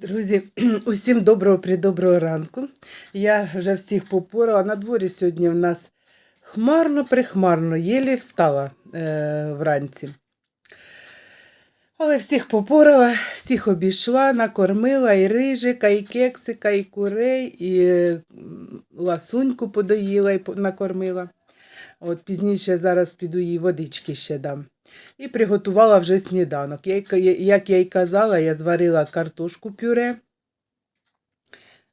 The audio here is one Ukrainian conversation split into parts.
Друзі, усім доброго придоброго ранку. Я вже всіх попорала. На дворі сьогодні в нас хмарно-прихмарно, єлі встала е, вранці. Але всіх попорала, всіх обійшла, накормила і рижика, і кексика, і курей, і ласуньку подоїла і накормила. От пізніше зараз піду їй водички ще дам. І приготувала вже сніданок. Як я й казала, я зварила картошку пюре.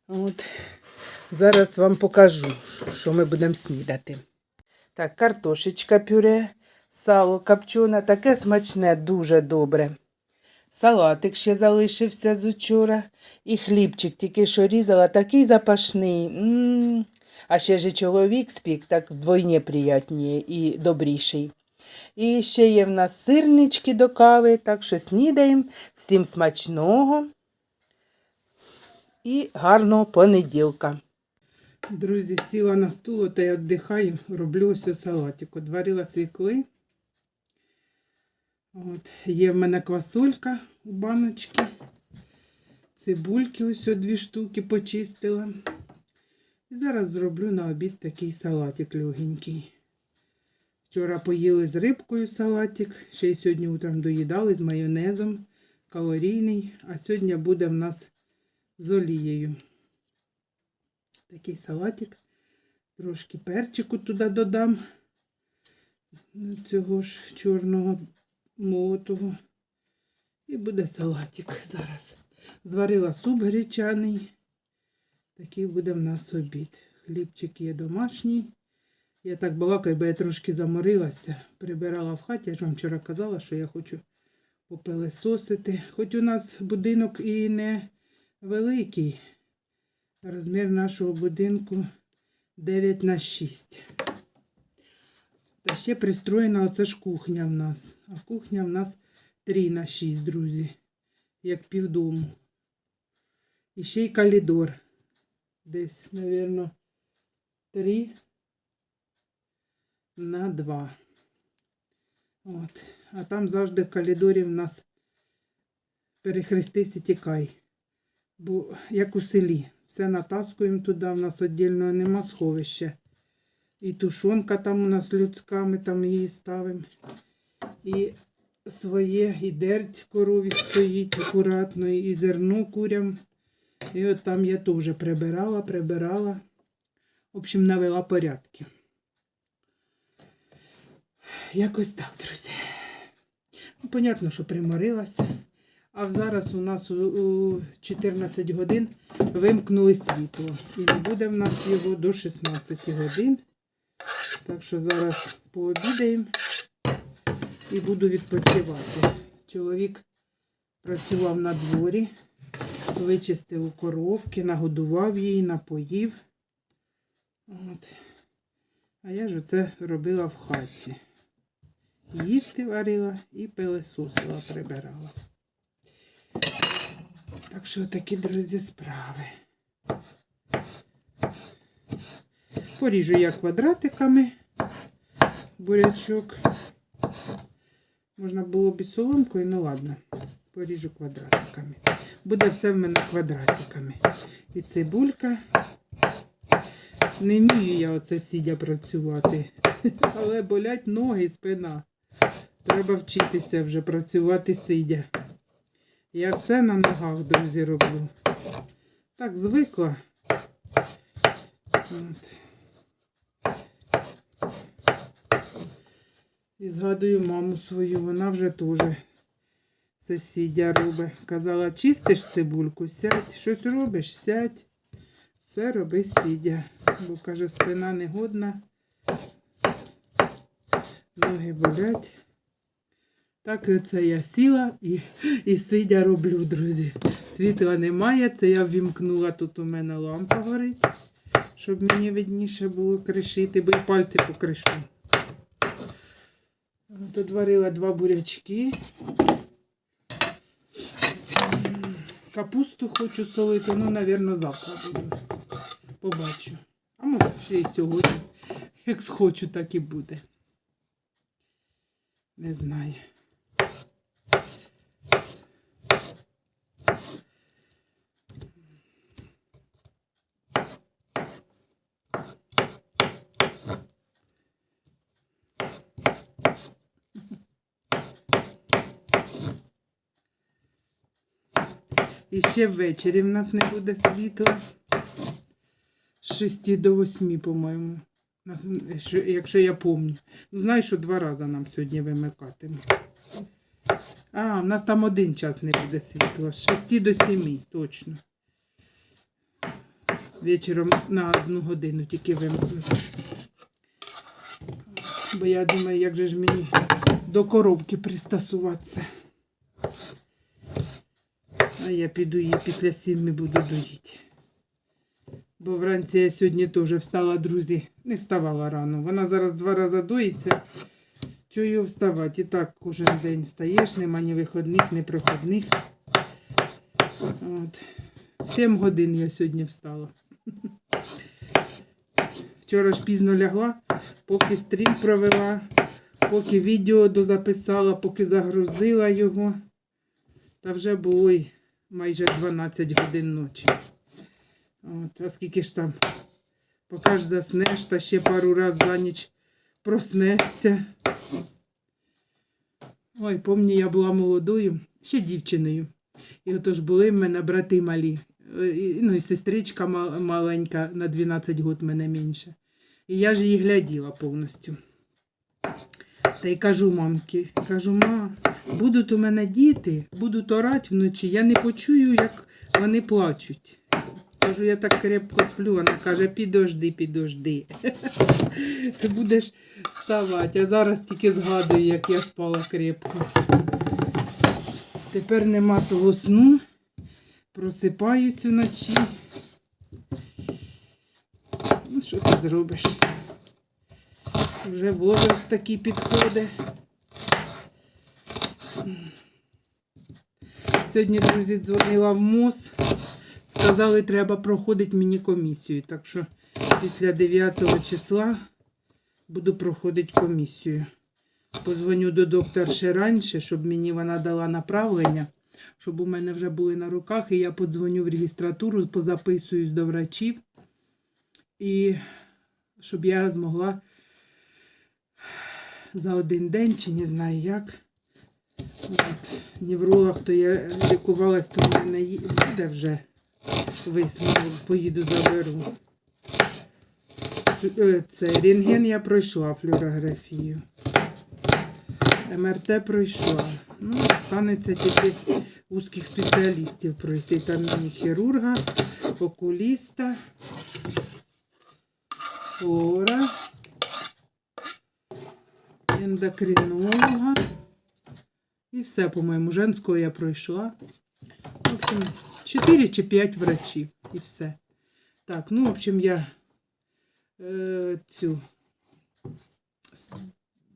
От. Зараз вам покажу, що ми будемо снідати. Так, картошечка пюре, сало копчене, таке смачне, дуже добре. Салатик ще залишився з учора. І хлібчик тільки що різала, такий запашний. м А ще ж чоловік спік, так вдвойне приятніє і добріший. І ще є в нас сирнички до кави, так що снідаємо. Всім смачного і гарного понеділка. Друзі, сіла на стул та й віддихаю, роблю ось салатик. Отварила свікли. От, є в мене квасолька у баночці. Цибульки ось дві штуки почистила. І зараз зроблю на обід такий салатик легенький. Вчора поїли з рибкою салатик, ще й сьогодні утром доїдали з майонезом, калорійний, а сьогодні буде в нас з олією. Такий салатик. Трошки перчику туди додам. Ну, Цього ж чорного молотого. І буде салатик зараз. Зварила суп гречаний. Такий буде в нас обід. Хлібчик є домашній. Я так балакаю, бо я трошки заморилася, прибирала в хаті. Я ж вам вчора казала, що я хочу попелесосити. Хоч у нас будинок і не великий. Розмір нашого будинку 9 на 6. Та ще пристроєна оце ж кухня в нас. А кухня в нас 3 на 6, друзі. Як півдому. І ще й калідор. Десь, мабуть, 3 на 2. От. А там завжди в калідорі в нас перехрестись і тікай. Бо як у селі. Все натаскуємо туди, в нас віддільно нема сховища. І тушонка там у нас людська, ми там її ставимо. І своє, і дерть корові стоїть акуратно, і зерно курям. І от там я теж прибирала, прибирала. В общем, навела порядки. Якось так, друзі. Ну, понятно, що приморилася. А зараз у нас у- у 14 годин вимкнули світло. І не буде в нас його до 16 годин. Так що зараз пообідаємо і буду відпочивати. Чоловік працював на дворі, вичистив коровки, нагодував її, напоїв. От. А я ж оце робила в хаті. Їсти варила і пилесосила, прибирала. Так що такі, друзі, справи. Поріжу я квадратиками бурячок. Можна було б і соломкою, ну ладно, поріжу квадратиками. Буде все в мене квадратиками. І цибулька. Не вмію я оце сидя працювати. Але болять ноги спина. Треба вчитися вже працювати сидя. Я все на ногах, друзі, роблю. Так звикла. От. І згадую маму свою, вона вже теж це сидя робить. Казала, чистиш цибульку, сядь, щось робиш, сядь. Все роби сидя. Бо каже, спина негодна. Ноги болять. Так і оце я сіла і, і сидя роблю, друзі. Світла немає, це я ввімкнула, тут у мене лампа горить, щоб мені видніше було кришити, бо і пальці покришу. Тут варила два бурячки. Капусту хочу солити, ну, мабуть, завтра буду. Побачу. А може ще й сьогодні. Як схочу, так і буде. Не знаю. І ще ввечері в нас не буде світла. З 6 до 8, по-моєму. Якщо я пам'ятаю. Ну, знаю, що два рази нам сьогодні вимикатимуть. А, в нас там один час не буде світла. З 6 до 7, точно. Вечором на одну годину тільки вимкнуть. Бо я думаю, як же ж мені до коровки пристосуватися. А я піду її після сім'ї буду доїти. Бо вранці я сьогодні теж встала, друзі. Не вставала рано. Вона зараз два рази доїться. Чую вставати. І так кожен день стаєш, нема ні виходних, ні проходних. От. В 7 годин я сьогодні встала. Вчора ж пізно лягла, поки стрім провела, поки відео дозаписала, поки загрузила його. Та вже було й майже 12 годин ночі. От, а скільки ж там, поки ж заснеш, та ще пару разів за ніч проснешся. Ой, помню, я була молодою, ще дівчиною. І отож були в мене брати малі. Ну, і сестричка маленька на 12 років мене менше. І я ж її гляділа повністю. Та й кажу мамки, кажу, ма, будуть у мене діти, будуть орати вночі, я не почую, як вони плачуть. Кажу, я так крепко сплю. Вона каже, підожди, підожди. Ти будеш вставати. А зараз тільки згадую, як я спала крепко. Тепер нема того сну. Просипаюсь вночі. Ну, що ти зробиш? Вже возраст такий підходить. Сьогодні, друзі, дзвонила в МОЗ. Сказали, треба проходити мені комісію. Так що після 9 числа буду проходити комісію. Позвоню до доктора ще раніше, щоб мені вона дала направлення, щоб у мене вже були на руках, і я подзвоню в регістратуру, позаписуюсь до врачів, і щоб я змогла за один день, чи не знаю як. Невролог, то я лікувалась, то в мене буде вже висновок, поїду заберу. Е, Це рентген я пройшла флюорографію. МРТ пройшла. Ну, станеться тільки узких спеціалістів пройти. Там мені хірурга, окуліста, флора, ендокринолога. І все, по-моєму, женського я пройшла. В общем, 4 чи 5 врачів і все. Так, ну, в общем, я е, цю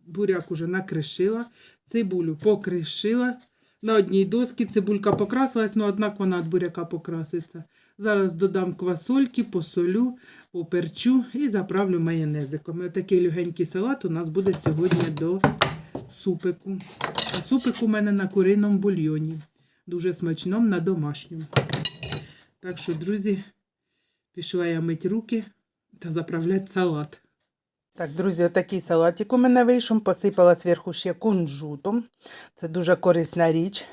буряк уже накришила, цибулю покришила. На одній досці цибулька покрасилась, але однак вона від буряка покраситься. Зараз додам квасольки, посолю, поперчу і заправлю майонезиком. І Такий легенький салат у нас буде сьогодні до супику. А супик у мене на куриному бульйоні. Дуже смачному на домашньому. Так що, друзі, пішла я мить руки та заправляти салат. Так, друзі, отакий салатик у мене вийшов. Посипала зверху ще кунжутом. Це дуже корисна річ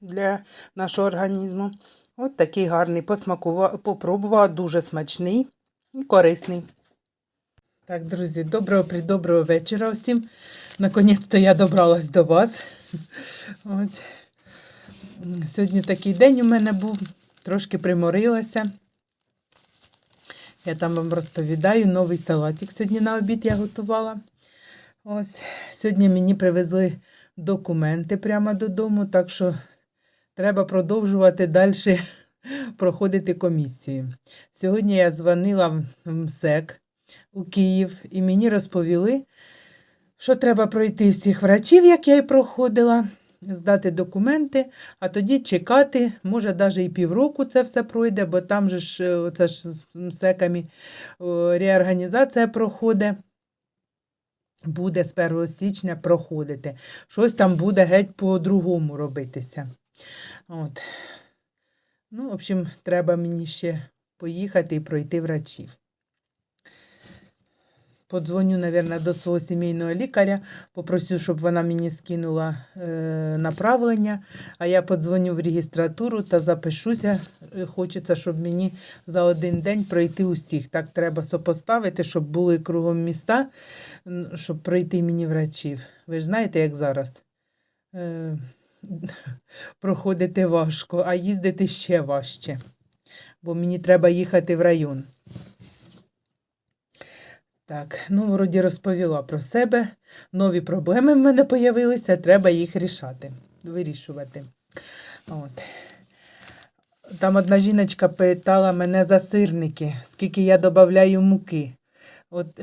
для нашого організму. От такий гарний посмакувала, попробувала, дуже смачний і корисний. Так, друзі, доброго придоброго вечора всім. Наконець-то я добралась до вас. От. Сьогодні такий день у мене був, трошки приморилася. Я там вам розповідаю, новий салатик сьогодні на обід я готувала. Ось, сьогодні мені привезли документи прямо додому, так що треба продовжувати далі проходити комісію. Сьогодні я дзвонила в МСЕК у Київ і мені розповіли, що треба пройти всіх врачів, як я і проходила, здати документи, а тоді чекати, може, навіть і півроку це все пройде, бо там же ж е, оце ж з МСЕКами реорганізація проходить. Буде з 1 січня проходити. Щось там буде геть по-другому робитися. От. Ну, в общем, треба мені ще поїхати і пройти врачів. Подзвоню, мабуть, до свого сімейного лікаря, попросю, щоб вона мені скинула е, направлення, а я подзвоню в регістратуру та запишуся. Е, Хочеться, щоб мені за один день пройти усіх. Так треба сопоставити, щоб були кругом міста, щоб пройти мені врачів. Ви ж знаєте, як зараз. Е, проходити важко, а їздити ще важче. Бо мені треба їхати в район. Так, ну, вроді розповіла про себе. Нові проблеми в мене появилися, треба їх рішати, вирішувати. От. Там одна жіночка питала мене за сирники, скільки я додаю муки. От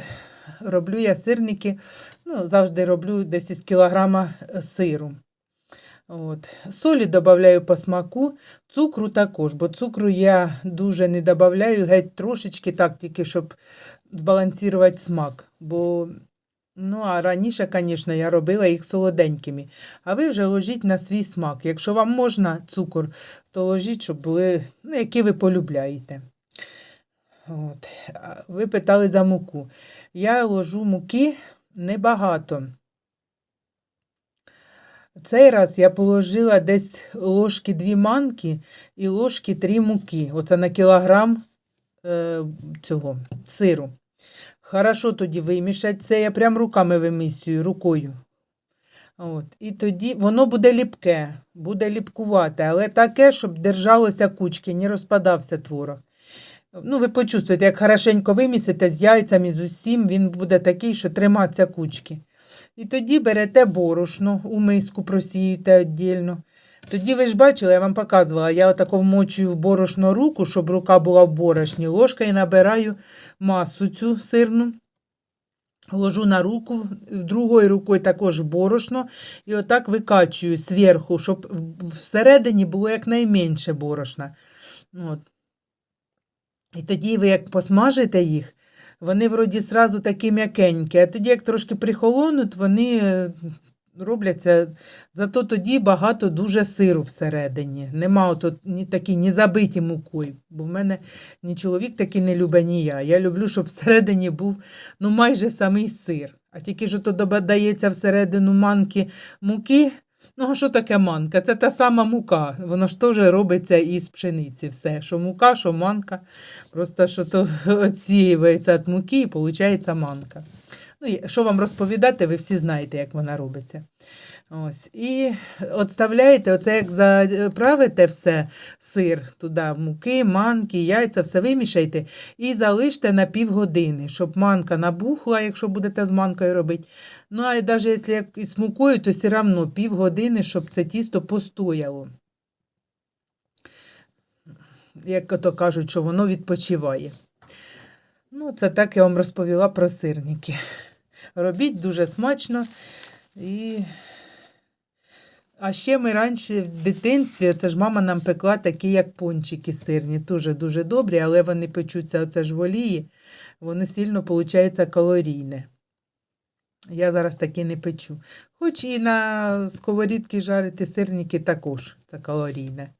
роблю я сирники, ну, завжди роблю десь із кілограма сиру. От. Солі додаю по смаку, цукру також, бо цукру я дуже не додаю, геть трошечки так, тільки щоб збалансувати смак. Бо, ну, а раніше, звісно, я робила їх солоденькими. А ви вже ложіть на свій смак. Якщо вам можна цукор, то ложіть, щоб були, ну, які ви полюбляєте. От. Ви питали за муку. Я ложу муки небагато. Цей раз я положила десь ложки дві манки і ложки три муки. Оце на кілограм е, цього сиру. Хорошо тоді вимішати це. Я прям руками вимісюю, рукою. От. І тоді воно буде ліпке, буде ліпкувати, але таке, щоб держалося кучки, не розпадався творог. Ну, ви почувствуєте, як хорошенько вимісите з яйцями, з усім, він буде такий, що триматься кучки. І тоді берете борошно, у миску просіюєте віддільно. Тоді ви ж бачили, я вам показувала, я отако вмочую в борошно руку, щоб рука була в борошні. Ложкою набираю масу цю сирну, ложу на руку, другою рукою також борошно, і отак викачую зверху, щоб всередині було якнайменше борошна. От. І тоді ви як посмажите їх, вони вроді сразу такі м'якенькі, а тоді, як трошки прихолонуть, вони е, робляться. Зато тоді багато дуже сиру всередині. Нема ото ні такі ні забиті мукою. Бо в мене ні чоловік такий не любить, ні я. Я люблю, щоб всередині був ну, майже самий сир. А тільки що то додається всередину манки муки. Ну, а що таке манка? Це та сама мука. Воно ж теж робиться із пшениці. Все, що мука, що манка. Просто що то відсіюється від муки і виходить манка. Ну, що вам розповідати, ви всі знаєте, як вона робиться. Ось. І отставляєте, оце як заправите все, сир туди, муки, манки, яйця, все вимішайте і залиште на півгодини, щоб манка набухла, якщо будете з манкою робити. Ну, а навіть якщо як із мукою, то все одно півгодини, щоб це тісто постояло. Як то кажуть, що воно відпочиває. Ну, це так я вам розповіла про сирники. Робіть дуже смачно. І... А ще ми раніше в дитинстві, це ж мама нам пекла такі, як пончики сирні, дуже дуже добрі, але вони печуться оце ж в олії, воно сильно, виходить, калорійне. Я зараз такі не печу. Хоч і на сковорідки жарити сирники також це калорійне,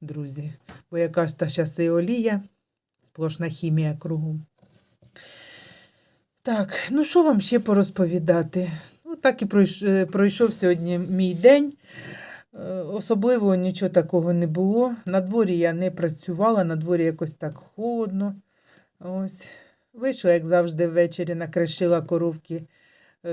друзі. Бо яка ж та і олія, сплошна хімія кругом. Так, ну що вам ще порозповідати? Ну, так і е, пройшов сьогодні мій день. Е, Особливо нічого такого не було. На дворі я не працювала, на дворі якось так холодно. Ось. Вийшла, як завжди, ввечері накришила коровки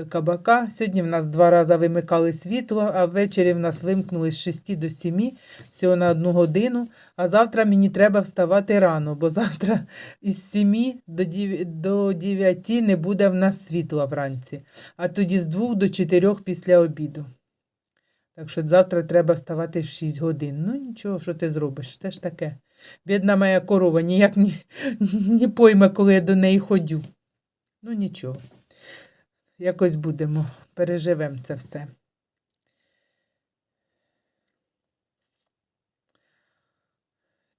кабака. Сьогодні в нас два рази вимикали світло, а ввечері в нас вимкнули з 6 до 7, всього на одну годину. А завтра мені треба вставати рано, бо завтра із 7 до 9, не буде в нас світла вранці, а тоді з 2 до 4 після обіду. Так що завтра треба вставати в 6 годин. Ну нічого, що ти зробиш? Це ж таке. Бідна моя корова ніяк не, не пойме, коли я до неї ходю. Ну нічого. Якось будемо, переживемо це все.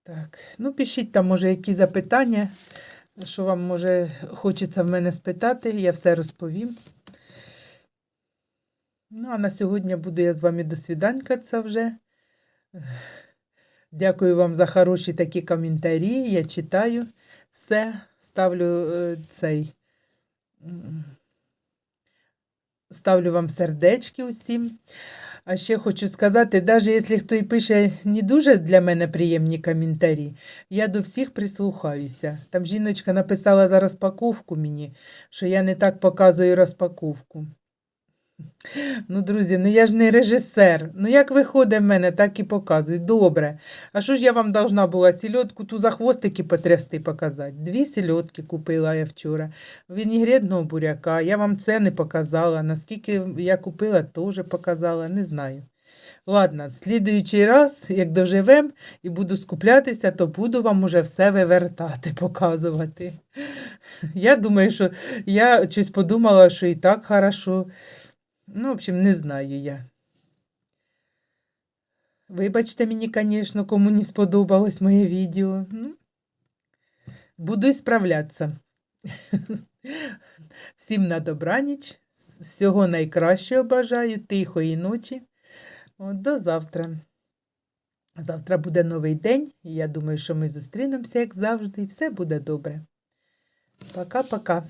Так, ну пишіть там, може, які запитання, що вам, може, хочеться в мене спитати, я все розповім. Ну, а на сьогодні буду я з вами до свіданька це вже. Дякую вам за хороші такі коментарі. Я читаю все, ставлю е, цей. Ставлю вам сердечки усім. А ще хочу сказати, навіть якщо хто і пише не дуже для мене приємні коментарі, я до всіх прислухаюся. Там жіночка написала за розпаковку мені, що я не так показую розпаковку. Ну, друзі, ну я ж не режисер. Ну, як виходить в мене, так і показую. Добре. А що ж я вам должна була сільотку ту за хвостики потрясти показати? Дві сільотки купила я вчора. Вінігредного буряка. Я вам це не показала. Наскільки я купила, теж показала, не знаю. Ладно, слідуючий раз, як доживем і буду скуплятися, то буду вам уже все вивертати, показувати. Я думаю, що я щось подумала, що і так хорошо. Ну, в общем, не знаю я. Вибачте мені, звісно, кому не сподобалось моє відео. Ну, буду справлятися. Всім на добраніч. Всього найкращого бажаю, тихої ночі. От, до завтра. Завтра буде новий день, і я думаю, що ми зустрінемося, як завжди, і все буде добре. Пока-пока.